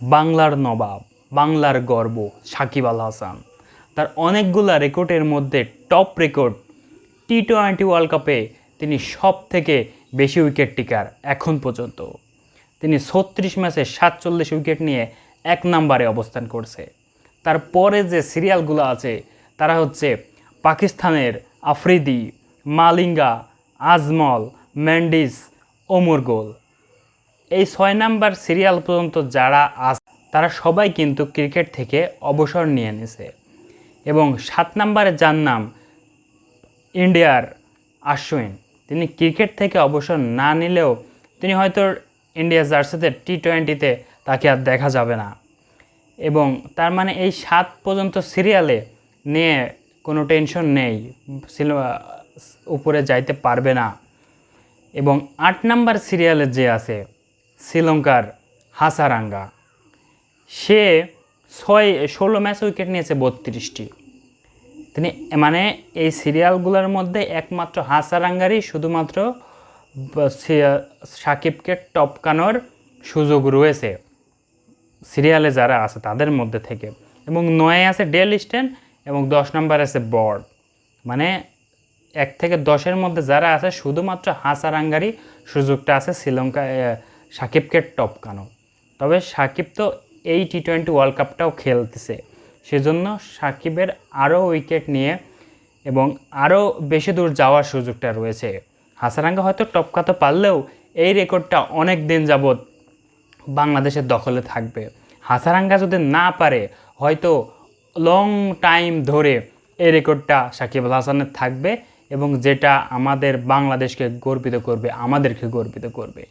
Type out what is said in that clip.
বাংলার নবাব, বাংলার গর্ব, সাকিব আল হাসান। তার অনেকগুলা রেকর্ডের মধ্যে top record T twenty world কাপে তিনি সব থেকে বেশি উইকেট টিকার এখন পর্যন্ত। তিনি ছত্রিশ ম্যাচে সাতচল্লিশ উইকেট নিয়ে এক নম্বরে অবস্থান করছে। তারপরে যে সিরিয়ালগুলো আছে, তারা হচ্ছে পাকিস্তানের আফ্রিদি, মালিঙ্গা, আজমল, ম্যান্ডিস, ওমর গোল। এই ছয় নাম্বার সিরিয়াল পর্যন্ত যারা আস তারা সবাই কিন্তু ক্রিকেট থেকে অবসর নিয়ে নিছে। এবং সাত নাম্বারে যার নাম ইন্ডিয়ার আশ্বিন, তিনি ক্রিকেট থেকে অবসর না নিলেও তিনি হয়তো ইন্ডিয়া জার্সিতে টি টোয়েন্টিতে তাকে আর দেখা যাবে না। এবং তার মানে এই সাত পর্যন্ত সিরিয়ালে নিয়ে কোনো টেনশন নেই উপরে যাইতে পারবে না। এবং আট নাম্বার সিরিয়ালে যে আছে শ্রীলঙ্কার হাসারাঙ্গা। সে ছয়, ষোলো ম্যাচ উইকেট নিয়েছে বত্রিশটি। তিনি মানে এই সিরিয়ালগুলোর মধ্যে একমাত্র হাসারাঙ্গারই শুধুমাত্র সাকিবকে টপকানোর সুযোগ রয়েছে সিরিয়ালে যারা আছে তাদের মধ্যে থেকে। এবং নয়ে আছে ডেল স্টেন এবং দশ নম্বর আছে বর্ড। মানে এক থেকে দশের মধ্যে যারা আছে শুধুমাত্র হাসারাঙ্গারই সুযোগটা আছে শ্রীলঙ্কা সাকিবকে টপকানো তবে সাকিব তো এই টি টোয়েন্টি ওয়ার্ল্ড কাপটাও খেলতেছে। সেজন্য সাকিবের আরও উইকেট নিয়ে এবং আরও বেশি দূর যাওয়ার সুযোগটা রয়েছে। হাসারাঙ্গা হয়তো টপকাতে পারলেও এই রেকর্ডটা অনেক দিন যাবৎ বাংলাদেশের দখলে থাকবে। হাসারাঙ্গা যদি না পারে, হয়তো লং টাইম ধরে এই রেকর্ডটা সাকিব আল হাসানের থাকবে এবং যেটা আমাদের বাংলাদেশকে গর্বিত করবে, আমাদেরকে গর্বিত করবে।